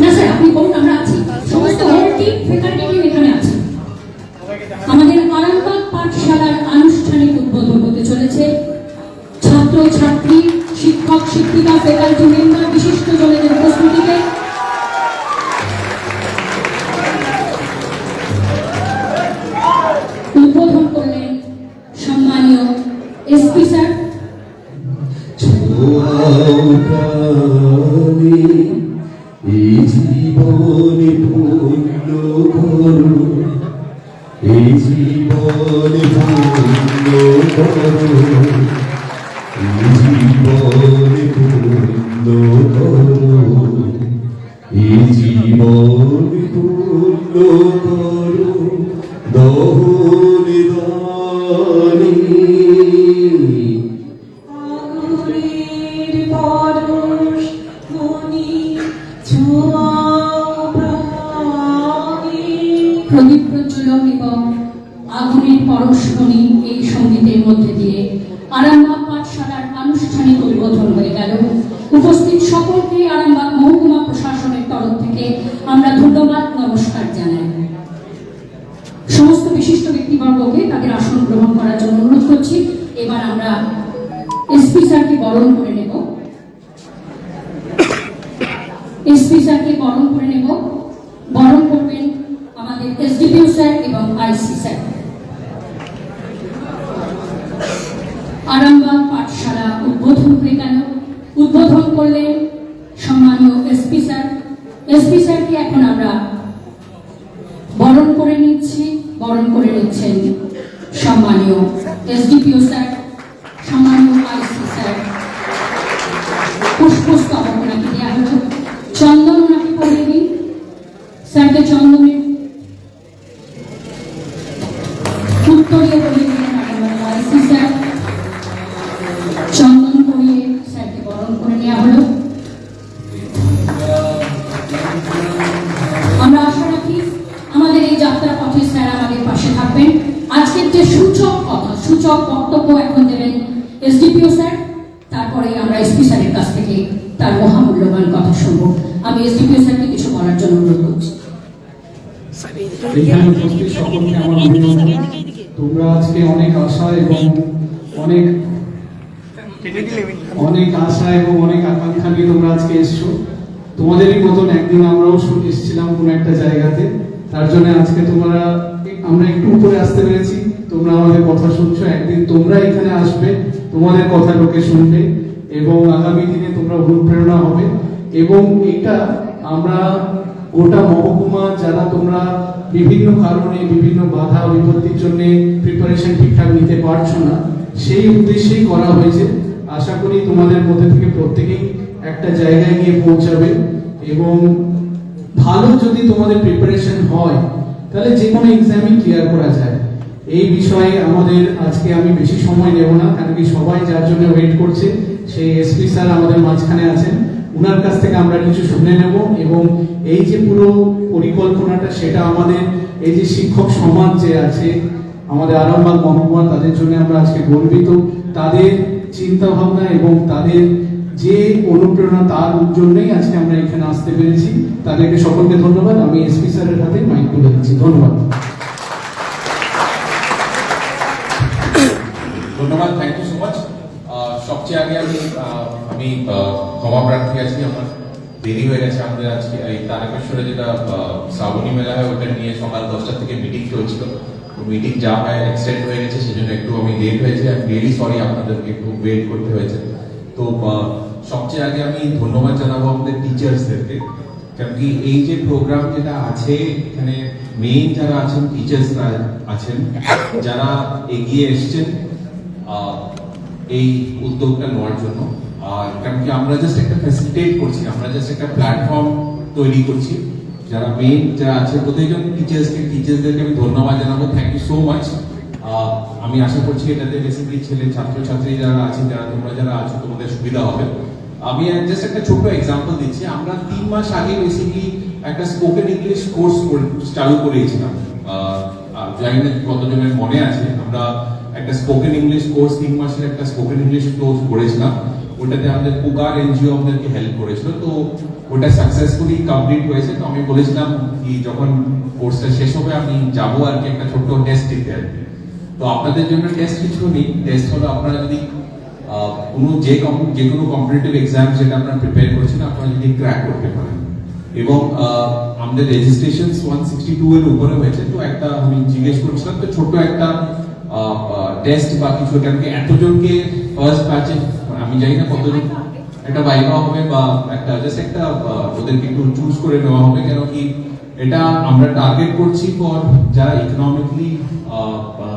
না স্যার আপনি বলুন আমরা ছোয়াওকানি এই জীবনে পূর্ণ করো এই জীবনে পূর্ণ করো এই জীবনে পূর্ণ করো এই জীবনে পূর্ণ করো প্রদীপ প্রজ্বলন এবং আগুনের পরশমণি এই সঙ্গীতের মধ্যে দিয়ে আরামবাগ পাঠশালার আনুষ্ঠানিক উদ্বোধন হয়ে গেল। উপস্থিত সকলকে আরামবাগ মহকুমা প্রশাসনের তরফ থেকে আমরা ধন্যবাদ, নমস্কার জানাই। সমস্ত বিশিষ্ট ব্যক্তিবর্গকে তাদের আসন গ্রহণ করার জন্য অনুরোধ করছি। এবার আমরা এসপি বরণ করে নেব এসপি স্যারকে বরণ করে নেব বরণ করবেন আমাদের এসডিপিও স্যার এবং আইসি স্যার আরামবাগ পাঠশালা উদ্বোধন হয়ে গেল। উদ্বোধন করলেন সম্মানীয় এসপি স্যার এসপি স্যারকে এখন আমরা বরণ করে নিচ্ছি, বরণ করে নিচ্ছেন সম্মানীয় এসডিপিও স্যার এসডিপিও স্যার, তারপরে আমরা এসপি স্যারের কাছ থেকে তার মহামূল্যবান কথা শুনব। আমি এসডিপিও স্যারকে কিছু বলার জন্য অনুরোধ করছি। তোমরা আজকে অনেক আশা এবং অনেক অনেক আশা এবং অনেক আকাঙ্ক্ষা নিয়ে তোমরা আজকে এসছো। তোমাদেরই মতন একদিন আমরাও এসেছিলাম কোনো একটা জায়গাতে। তার জন্য আজকে তোমরা আমরা একটু উপরে আসতে পেরেছি। তোমরা আমাদের কথা শুনছো, একদিন তোমরা এখানে আসবে, তোমাদের কথা লোকে শুনবে, এবং আগামী দিনে তোমরা অনুপ্রেরণা হবে। এবং এটা আমরা গোটা মহকুমা, যারা তোমরা বিভিন্ন কারণে, বিভিন্ন বাধা বিপত্তির জন্য প্রিপারেশন ঠিকঠাক নিতে পারছ না, সেই উদ্দেশ্যেই করা হয়েছে। আশা করি তোমাদের মধ্যে থেকে প্রত্যেকেই একটা জায়গায় গিয়ে পৌঁছাবে। এবং ভালো যদি তোমাদের প্রিপারেশন হয়, তাহলে যে কোনো এক্সামই ক্লিয়ার করা যায়। এই বিষয়ে আমাদের আজকে আমি বেশি সময় নেব না, কারণ কি সবাই যার জন্য ওয়েট করছে, সেই এসপি স্যার আমাদের মাঝখানে আছেন। ওনার কাছ থেকে আমরা কিছু শুনে নেব এবং এই যে পুরো পরিকল্পনাটা, সেটা আমাদের এই যে শিক্ষক সমাজ যে আছে, আমাদের আরামবাগ মহকুমা, তাদের জন্য আমরা আজকে গর্বিত। তাদের চিন্তা ভাবনা এবং তাদের যে অনুপ্রেরণা, তার জন্যই আজকে আমরা এখানে আসতে পেরেছি। তাদেরকে সকলকে ধন্যবাদ। আমি এসপি স্যারের হাতে মাইক তুলে দিচ্ছি। ধন্যবাদ থ্যাংক ইউ সো মাচ সবচেয়ে আগে আমি আমি ক্ষমা প্রার্থী আছি, আমার দেরি হয়ে গেছে আমাদের আজকে। এই তারকেশ্বরে যেটা শ্রাবণী মেলা হয়, ওটা নিয়ে সকাল দশটা থেকে মিটিং চলছিল। মিটিং যা হয় এক্সটেন্ড হয়ে গেছে, সেজন্য একটু আমি লেট হয়েছে। আমি রিয়েলি সরি আপনাদেরকে একটু ওয়েট করতে হয়েছে। তো সবচেয়ে আগে আমি ধন্যবাদ জানাব আমাদের টিচার্সদেরকে কারণ কি, এই যে প্রোগ্রাম যেটা আছে, এখানে মেইন যারা আছেন টিচার্সরা আছেন, যারা এগিয়ে এসছেন এই উদ্যোগটা নেওয়ার জন্য। আর কারণ কি, আমরা জাস্ট একটা ফ্যাসিলিটেট করছি, আমরা জাস্ট একটা প্ল্যাটফর্ম তৈরি করছি। যারা মেইন যারা আছে প্রত্যেকজন টিচার্সকে টিচার্সদেরকে আমি ধন্যবাদ জানাব। থ্যাংক ইউ সো মাচ আমি আশা করছি এটাতে বেসিক্যালি ছেলে, ছাত্রছাত্রী যারা আছে, যারা তোমরা যারা আছো, তোমাদের সুবিধা হবে। আমি জাস্ট একটা ছোট্ট এক্সাম্পল দিচ্ছি। আমরা তিন মাস আগে বেসিক্যালি একটা স্পোকেন ইংলিশ কোর্স চালু আর জানি না কতজনের মনে আছে। আমরা একটা স্পোকেন ইংলিশ কোর্স তিন মাসের একটা স্পোকেন ইংলিশ কোর্স করেছিলাম ওটাতে আমাদের পুকার এনজিও আমাদেরকে হেল্প করেছিল। তো ওটা সাকসেসফুলি কমপ্লিট হয়েছে। তো আমি বলেছিলাম কি, যখন কোর্সটা শেষ হবে, আমি যাব আর কি একটা ছোট্ট টেস্ট দিতে আর কি। তো আপনাদের জন্য টেস্ট কিছু নেই। টেস্ট হলো আপনারা যদি কোনো যে যে কোনো কম্পিটিটিভ এক্সাম যেটা আপনারা প্রিপেয়ার করছেন, আপনারা যদি ক্র্যাক করতে পারেন। এবং আমাদের রেজিস্ট্রেশন ওয়ান সিক্সটি টু এর উপরে হয়েছে। তো একটা আমি জিজ্ঞেস করছিলাম, তো ছোট একটা টেস্ট বা কিছু কারণ এতজনকে ফার্স্ট ব্যাচে আমি জানি না কতজন একটা বাইবা হবে বা একটা জাস্ট একটা ওদেরকে একটু চুজ করে নেওয়া হবে কেন কি এটা আমরা টার্গেট করছি ফর যারা ইকোনমিকলি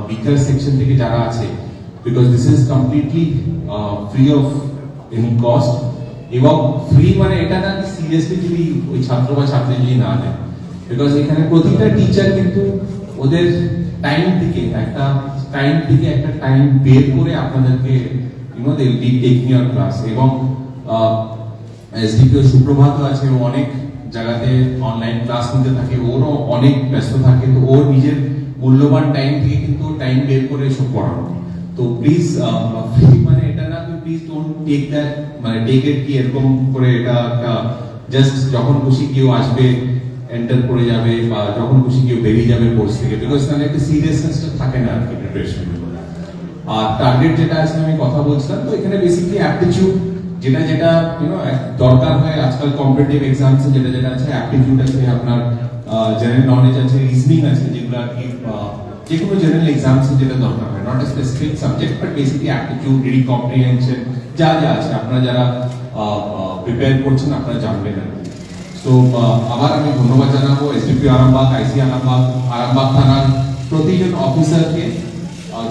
উইকার সেকশন থেকে যারা আছে because this is completely free of any cost এবং ফ্রি মানে এটা না সিরিয়াসলি যদি ওই ছাত্র বা ছাত্রী যদি না নেয়। বিকজ এখানে প্রতিটা টিচার কিন্তু ওদের টাইম থেকে একটা টাইম থেকে একটা টাইম বের করে আপনাদেরকে you know they be taking your class এবং এসডিপিও সুপ্রভাত আছে, ও অনেক জায়গাতে অনলাইন ক্লাস নিতে থাকে, ওরও অনেক ব্যস্ত থাকে, তো ওর নিজের মূল্যবান টাইম থেকে কিন্তু টাইম বের করে এসব পড়ানো। তো প্লিজ মানে এটা না প্লিজ ডোন্ট টেক দ্যাট মানে টেক ইট কি এরকম করে এটা একটা জাস্ট যখন খুশি কেউ আসবে এন্টার করে যাবে বা যখন খুশি কেউ বেরিয়ে যাবে কোর্স থেকে। বিকজ তাহলে একটা সিরিয়াসনেসটা থাকে না আর কি প্রিপারেশন আর টার্গেট যেটা আছে আমি কথা বলছিলাম তো এখানে বেসিক্যালি অ্যাপটিটিউড যেটা যেটা ইউনো দরকার হয় আজকাল কম্পিটিটিভ এক্সামস যেটা যেটা আছে অ্যাপটিটিউড আছে আপনার জেনারেল নলেজ আছে রিজনিং আছে যেগুলো আর কি আহ, যে কোনো জেনারেল এক্সামস যেটা দরকার হয়। Not a specific subject but basically aptitude reading comprehension যা যা আছে। আপনারা যারা প্রিপেয়ার করছেন আপনারা জানবেন আর কি। সো আবার আমি ধন্যবাদ জানাব এসডিপি আরামবাগ আইসি আরামবাগ আরামবাগ থানার প্রতিজন অফিসারকে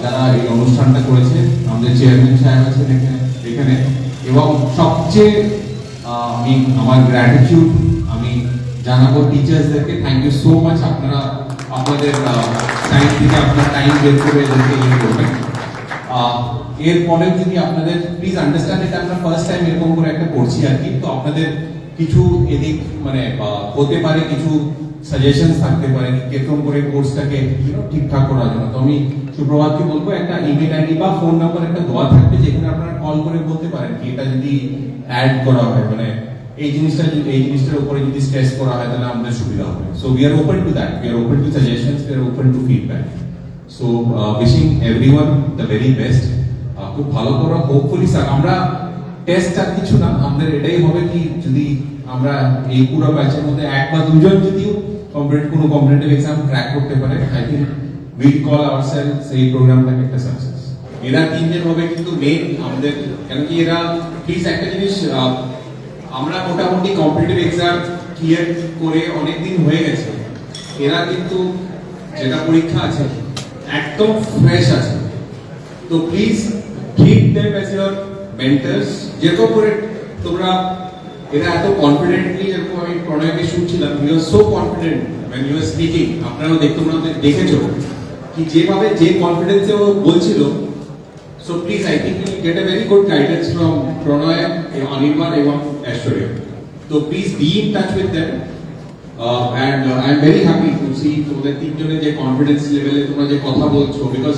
যারা এই অনুষ্ঠানটা করেছে, আমাদের চেয়ারম্যান সাহেব আছেন এখানে এবং সবচেয়ে আমি আমার গ্র্যাটিটিউড আমি জানাব টিচার্সদেরকে থ্যাংক ইউ সো মাচ আপনারা আপনাদের টাইম থেকে আপনার টাইম বের করে এদেরকে ইয়ে করবেন। এরপরে যদি আপনাদের প্লিজ আন্ডারস্ট্যান্ড এটা আমরা ফার্স্ট টাইম এরকম করে একটা করছি আর কি। তো আপনাদের কিছু এদিক মানে হতে পারে কিছু সাজেশন থাকতে পারে, কীরকম করে কোর্সটাকে ঠিকঠাক করার জন্য। তো আমি সুপ্রভাতকে বলব, একটা ইমেল আইডি বা ফোন নাম্বার একটা দেওয়া থাকবে, যেখানে আপনারা কল করে বলতে পারেন কি, এটা যদি অ্যাড করা হয় মানে এই জিনিসটা এই জিনিসটার উপরে যদি স্ট্রেস করা হয়, তাহলে আমাদের সুবিধা হবে। So we are open to that we are open to suggestions we are open to feedback so wishing everyone the very best খুব ভালো করো। হোপফুলি স্যার আমরা টেস্ট আর কিছু না, আমাদের এটাই হবে কি, যদি আমরা এই পুরো ব্যাচের মধ্যে এক বা দুজন যদিও কম্পিটিভ কোনো কম্পিটিটিভ এক্সাম ক্র্যাক করতে পারে I think will call ourselves এই প্রোগ্রামটাকে একটা সাকসেস এরা তিনজন হবে কিন্তু মেন আমাদের কেন কি এরা প্লিজ একটা জিনিস আমরা মোটামুটি কম্পিটিটিভ এক্সাম ক্লিয়ার করে অনেক দিন হয়ে গেছে। এরা কিন্তু যেটা পরীক্ষা আছে, একদম ফ্রেশ আছে। তো please treat them as your mentors যেরকম করে তোমরা এরা এত কনফিডেন্টলি যেরকম আমি প্রণয়কে শুনছিলাম you are so confident when you are speaking আপনারাও দেখ তোমরা দেখেছ কি যেভাবে যে কনফিডেন্সে ও বলছিল so please I think you get a very good guidance from Pranay Anirban এবং ঐশ্বর্য। তো please be in touch with them and I am very happy to see তোমাদের তিনজনের যে কনফিডেন্স লেভেলে তোমরা যে কথা বলছো বিকজ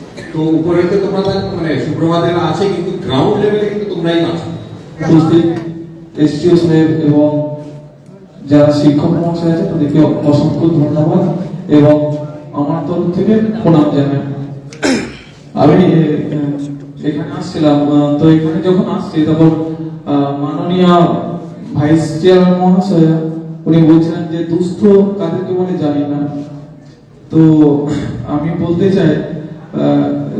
তো উপরে তো তোমরা মানে সুপ্রভাতের আছে, কিন্তু গ্রাউন্ড লেভেলে কিন্তু তোমরাই আছো উপস্থিত এসটিও সাহেব এবং যারা শিক্ষক মহাশয় আছে, তাদেরকে অসংখ্য ধন্যবাদ এবং আমার তরফ থেকে প্রণাম জানাই। আমি এখানে আসছিলাম তো এখানে যখন আসছি, তখন মাননীয় ভাইস চেয়ারম্যান মহাশয়, উনি বলছিলেন যে, দুস্থ কাদেরকে বলে জানি না। তো আমি বলতে চাই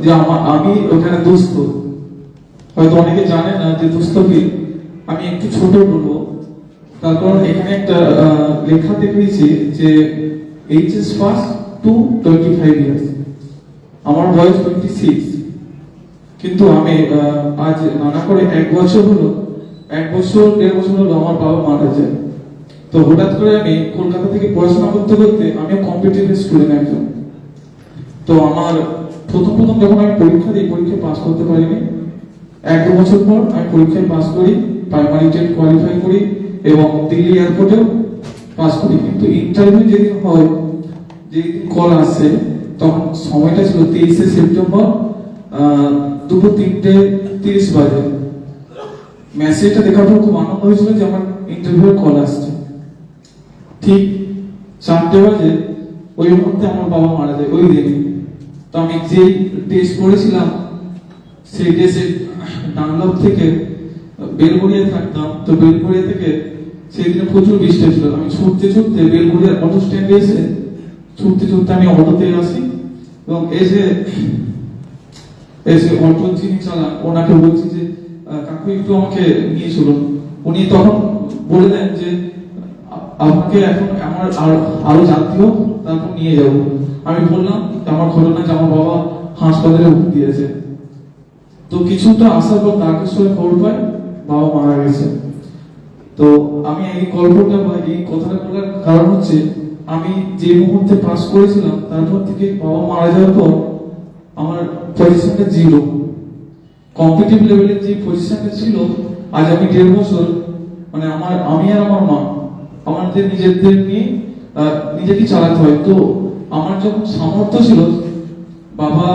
যে আমি ওখানে দুস্থ। হয়তো অনেকে জানে না যে দুস্থ কি। আমি একটু ছোট বলব তার কারণ এখানে একটা লেখা দেখেছি যে HS pass to twenty five years আমার বয়স টোয়েন্টি সিক্স কিন্তু আমি আজ নানা করে এক বছর হলো। এক বছর, দেড় বছর হলো আমার বাবা মারা যায়। তো হঠাৎ করে আমি কলকাতা থেকে পড়াশোনা করতে করতে আমি কম্পিটিটিভ স্টুডেন্ট একজন। তো আমার প্রথম প্রথম যখন আমি পরীক্ষা দিই, পরীক্ষা পাস করতে পারিনি। এক দু বছর পর আমি পরীক্ষায় পাস করি প্রাইমারি টেট কোয়ালিফাই করি এবং দিল্লি এয়ারপোর্টেও পাস করি। কিন্তু ইন্টারভিউ যেদিন হয়, যেদিন কল আসে, তখন সময়টা ছিল তেইশে সেপ্টেম্বর দুপুর তিনটে তিরিশ বাজে। মেসেজটা দেখার পর খুব আনন্দ হয়েছিল যে আমার ইন্টারভিউ কল আসছে। ঠিক চারটে বাজে, ওই মুহূর্তে আমার বাবা মারা যায়, ওই দিনই তো আমি যেই টেস্ট করেছিলাম, সেই টেস্টে ডানলপ থেকে বেলগড়িয়া থাকতাম তো বেলগড়িয়া থেকে সেই দিনে প্রচুর বৃষ্টি হয়েছিল। আমি ছুটতে ছুটতে বেলগড়িয়ার অটো স্ট্যান্ডে এসে ছুটতে ছুটতে আমি অটোতে আসি এবং এসে এসে অটো যিনি চালান ওনাকে বলছি যে কাকু একটু আমাকে নিয়ে চলুন। উনি তখন বলে দেন যে, আ- আপনাকে এখন আমার আর- আরও যাত্রী হোক, তারপর নিয়ে যাব। আমি বললাম, আমার ঘটনা যে আমার বাবা হাসপাতালে ভর্তি আছে তো কিছুটা আসার পর তারকেশ্বরে খবর পাই বাবা মারা গেছে। তো আমি এই গল্পটা বা এই কথাটা বলার কারণ হচ্ছে, আমি যে মুহূর্তে পাস করেছিলাম, তারপর থেকে বাবা মারা যাওয়ার পর আমার পজিশনটা জিরো কম্পিটিভ লেভেলের যে পজিশনটা ছিল, আজ আমি দেড় বছর মানে আমার, আমি আর আমার মা, আমাদের নিজেদের নিয়ে নিজেকে চালাতে হয়। তো আমার যখন সামর্থ্য ছিল, বাবা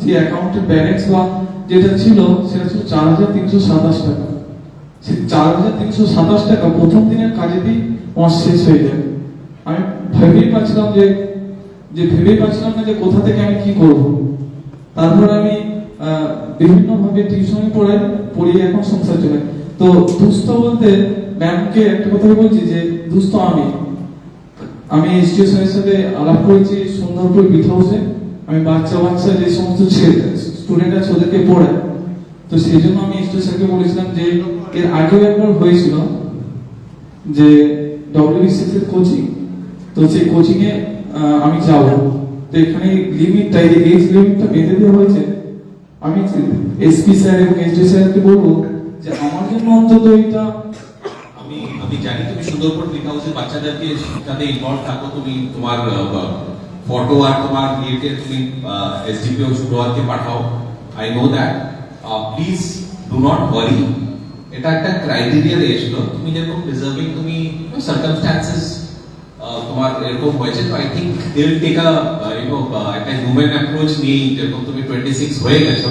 যে অ্যাকাউন্টের ব্যালেন্স বা যেটা ছিল, সেটা ছিল চার হাজার তিনশো সাতাশ টাকা। সেই চার হাজার তিনশো সাতাশ টাকা প্রথম দিনের কাজে কাজেতেই আমার শেষ হয়ে যায়। আমি ভেবেই পাচ্ছিলাম যে যে ভেবেই পাচ্ছিলাম না যে কোথা থেকে আমি কি করব। তারপর আমি বিভিন্ন ভাবে টিউশন পড়ে, পড়িয়ে এখন সংসার চলে। তো দুস্থ বলতে ম্যামকে একটা কথাই বলছি যে, দুস্থ আমি। আমি এসটিও স্যারের সাথে আলাপ করেছি সুন্দরপুর বিট হাউসে আমি বাচ্চা বাচ্চা যে সমস্ত স্টুডেন্ট আছে ওদেরকে পড়াই। তো সেই জন্য আমি স্যারকে বলেছিলাম যে এর আগেও একবার হয়েছিল যে ডব্লিউবিসিএস এর কোচিং তো সেই কোচিং এ আমি যাব। তো এখানে লিমিটটা এই এজ লিমিটটা বেঁধে দেওয়া হয়েছে। আমি এসপি স্যার এবং এসডি স্যারকে বলব যে আমার জন্য অন্তত এটা আমি আমি জানি তুমি সুন্দরবন গ্রিন হাউসের বাচ্চাদেরকে শিক্ষাতে ইনভলভ থাকো তুমি তোমার ফটো আর তোমার ইয়েতে তুমি এসডিপিও শুক্রবারকে পাঠাও I know that please do not worry এটা একটা ক্রাইটেরিয়া এসেছিল তুমি যেরকম ডিজার্ভিং তুমি সার্কামস্ট্যান্সেস তোমার এরকম হয়েছে তো I think they will take a you know একটা হিউম্যান অ্যাপ্রোচ নিয়ে যেরকম তুমি টোয়েন্টি সিক্স হয়ে গেছো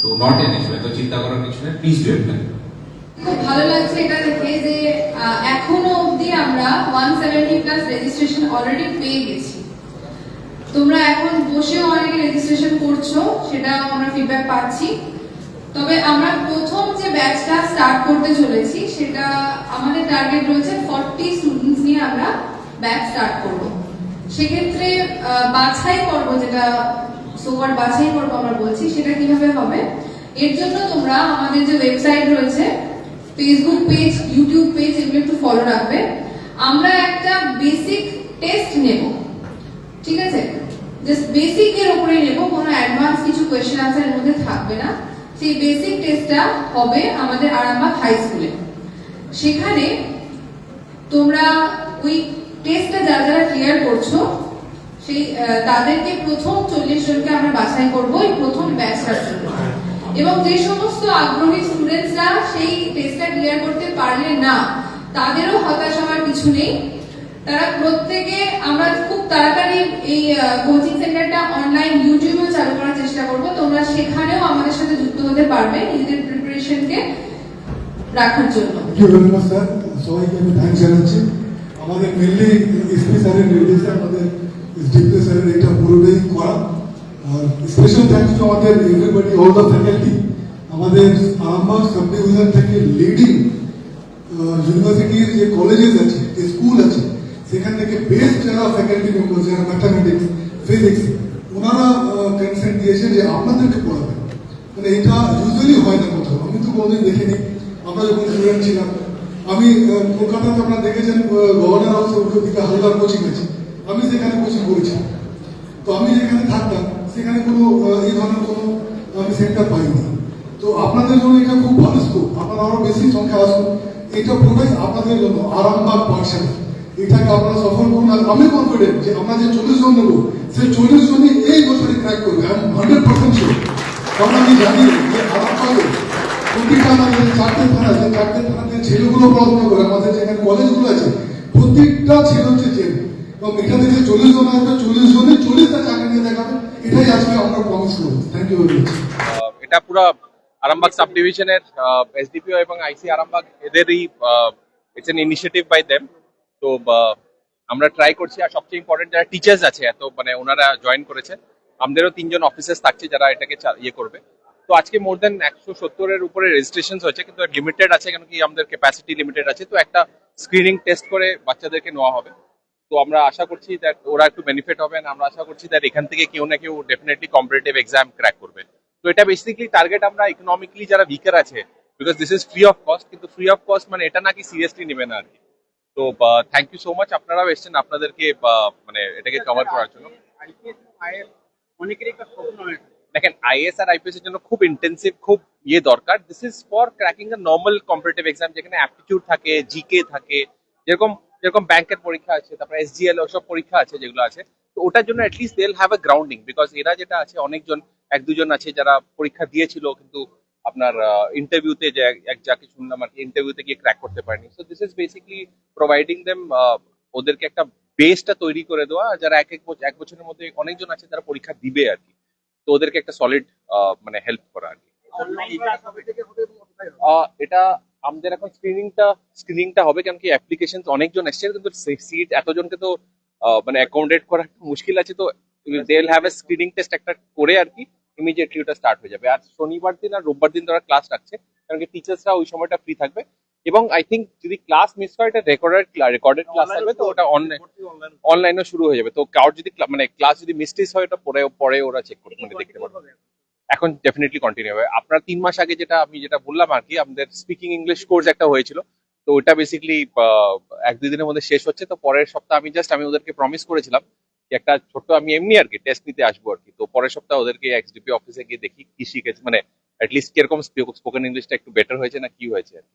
তো নট এন ইস্যু তো চিন্তা করার কিছু নেই প্লিজ ডু ইট খুব ভালো লাগছে এটা দেখে যে এখনও অবধি আমরা one seventy plus registration already পেয়ে গেছি। তোমরা এখন বসেও অনেকে রেজিস্ট্রেশন করছ, সেটাও আমরা ফিডব্যাক পাচ্ছি। তবে আমরা প্রথম যে ব্যাচটা স্টার্ট করতে চলেছি, সেটা আমাদের টার্গেট রয়েছে ফর্টি স্টুডেন্টস নিয়ে আমরা ব্যাচ স্টার্ট করব। সেক্ষেত্রে বাছাই পর্ব যেটা সোয়ার বাছাই পর্ব আমরা বলছি, সেটা কীভাবে হবে? এর জন্য তোমরা আমাদের যে ওয়েবসাইট রয়েছে ফেসবুক পেজ ইউটিউব পেজ এগুলো একটু ফলো রাখবে। আমরা একটা বেসিক টেস্ট নেব। ঠিক আছে? জাস্ট বেসিক এর উপরে নেব, কোনো অ্যাডভান্স কিছু কোয়েশ্চেন আনসার এর মধ্যে থাকবে না। সেই বেসিক টেস্টটা হবে আমাদের আরামবাগ হাই স্কুলে সেখানে তোমরা ওই টেস্টটা যারা যারা ক্লিয়ার করছ, সেই তাদেরকে প্রথম চল্লিশ জনকে আমরা বাছাই করব ওই প্রথম ব্যাচটার জন্য। এবং যে সমস্ত আগ্রহী স্টুডেন্টসরা সেই টেস্টটা ক্লিয়ার করতে পারলে না, তাদেরও হতাশ হওয়ার কিছু নেই। তারা প্রত্যেকে, আমরা খুব তাড়াতাড়ি এই কোচিং সেন্টারটা অনলাইন ইউটিউবেও চালু করার চেষ্টা করব। তোমরা সেখানেও আমাদের সাথে যুক্ত হতে পারবে নিজেদের প্রিপারেশনকে রাখার জন্য। থ্যাংক সবাইকে আমি থ্যাংকস জানাচ্ছি। আমাদের মেনলি এসপি স্যারের নির্দেশে আমাদের ডিপি স্যারের এটা পুরোটাই করা। আর স্পেশাল থ্যাঙ্কস টু আমাদের এভরিবডি অল দ্য ফ্যাকাল্টি আমাদের আরামবাগ সাব থেকে লিডিং ইউনিভার্সিটির যে কলেজেস আছে, যে স্কুল আছে, সেখান থেকে বেস্ট যারা ফ্যাকাল্টি মেম্বার যারা ম্যাথামেটিক্স ফিজিক্স ওনারা কনসেন্ট দিয়েছে যে আপনাদেরকে পড়াবেন। মানে এটা ইউজুয়ালি হয় না কোথাও। আমি তো কোনোদিন দেখিনি। আমরা যখন স্টুডেন্ট ছিলাম, আমি কলকাতাতে আপনারা দেখেছেন গভর্নর হাউসে উল্টো দিকে হালদার কোচিং আছে। আমি সেখানে কোচিং করেছি তো আমি যেখানে থাকতাম সেখানে কোনো এই ধরনের কোনো, আমি সেন্টার পাইনি। তো আপনাদের জন্য এটা খুব ভালো স্কোপ আপনারা আরও বেশি সংখ্যা আসুন। এটা পুরোটাই আপনাদের জন্য আরামবাগ পাঠশালা এটাকে আপনারা সফল করুন। আর আমি কনফিডেন্ট যে আমরা যে চল্লিশ জন নেব, সেই চল্লিশ জনই এই বছরে ক্র্যাক করবে। আমি হান্ড্রেড পার্সেন্ট শিওর কারণ আমি জানি যে আরামবাগে প্রতিটা আমাদের চারটে থানা যে চারটে থানাতে ছেলেগুলো পড়াশোনা করে, আমাদের যেখানে কলেজগুলো আছে, প্রত্যেকটা ছেলে হচ্ছে এবং চল্লিশ জন আসবে, চল্লিশ চল্লিশটা চাকরি নিয়ে দেখাবে। এটাই আজকে আমরা করব। থ্যাংক ইউ ভেরি মাচ এটা পুরো আরামবাগ সাব ডিভিশনের এসডিপিও এবং আইসি আরামবাগ, এদেরই it's an initiative by them তো আমরা ট্রাই করছি। আর সবচেয়ে ইম্পর্টেন্ট যারা টিচার্স আছে, এত মানে ওনারা জয়েন করেছেন আমাদেরও তিনজন অফিসার্স থাকছে যারা এটাকে ইয়ে করবে। তো আজকে মোর দেন একশো সত্তরের উপরে রেজিস্ট্রেশন হয়েছে, কিন্তু লিমিটেড আছে কেন কি আমাদের ক্যাপাসিটি লিমিটেড আছে। তো একটা স্ক্রিনিং টেস্ট করে বাচ্চাদেরকে নেওয়া হবে। তো আমরা আশা করছি দ্যাট ওরা একটু বেনিফিট হবে আমরা আশা করছি দ্যাট এখান থেকে কেউ না কেউ ডেফিনেটলি কম্পিটিটিভ এক্সাম ক্র্যাক করবে। তো এটা বেসিক্যালি টার্গেট আমরা ইকোনমিক্যালি যারা উইকার আছে because this is free of cost কিন্তু ফ্রি অফ কস্ট মানে এটা নাকি সিরিয়াসলি নেবে না আর কি। তো থ্যাংক ইউ সো মাচ আপনারাও এসেছেন, আপনাদেরকে মানে এটাকে কভার করার জন্য। দেখেন আইএস আর আইপিএস এর জন্য খুব ইন্টেন্সিভ খুব ইয়ে দরকার। This is for cracking a normal competitive exam যেখানে অ্যাপটিটিউড থাকে জিকে থাকে, যেরকম যেরকম ব্যাংকের পরীক্ষা আছে তারপরে এসজিএল ওসব পরীক্ষা আছে যেগুলো আছে তো ওটার জন্য at least they'll have a grounding because এরা যেটা আছে অনেকজন এক দুজন আছে যারা পরীক্ষা দিয়েছিল কিন্তু আপনার ইন্টারভিউতে যে এক- যাকে শুনলাম আর কি ইন্টারভিউতে গিয়ে ক্র্যাক করতে পারেনি। So this is basically providing them ওদেরকে একটা বেসটা তৈরি করে দেওয়া যারা এক এক বছর এক বছরের মধ্যে অনেকজন আছে যারা পরীক্ষা দিবে আর কি। তো ওদেরকে একটা সলিড মানে হেল্প করা আর কি। এটা আমাদের এখন স্ক্রিনিংটা স্ক্রিনিংটা হবে কারণ কি অ্যাপ্লিকেশন অনেকজন এসছে কিন্তু সিট এতজনকে তো মানে অ্যাকোমোডেট করা একটু মুশকিল আছে তো they will have a screening test একটা করে আর কি ইমিডিয়েটলি ওটা স্টার্ট হয়ে যাবে। আর শনিবার দিন আর রোববার দিন তারা ক্লাস রাখছে কারণ কি টিচার্সরা ওই সময়টা ফ্রি থাকবে। এবং আই থিঙ্ক যদি ক্লাস মিস হয় এটা রেকর্ডেড রেকর্ডেড ক্লাস থাকবে তো ওটা অনলাইন অনলাইনও শুরু হয়ে যাবে। তো কারোর যদি মানে ক্লাস যদি মিস্টেস হয় ওটা পরে পরে ওরা চেক করতে মানে দেখতে পারবে। এখন ডেফিনেটলি কন্টিনিউ হবে। আপনার তিন মাস আগে যেটা আমি যেটা বললাম আর কি, আমাদের স্পিকিং ইংলিশ কোর্স একটা হয়েছিল। তো ওটা বেসিক্যালি এক দুই দিনের মধ্যে শেষ হচ্ছে। তো পরের সপ্তাহ আমি জাস্ট আমি ওদেরকে প্রমিস করেছিলাম একটা ছোট্ট, আমি এমনি আর কি টেস্ট নিতে আসব আর কি। তো পরের সপ্তাহ ওদেরকে এক্সডিপি অফিসে গিয়ে দেখি কি শিখেছে। মানে অ্যাটলিস্ট কীরকম স্পোকেন ইংলিশটা একটু বেটার হয়েছে না কি হয়েছে আর কি।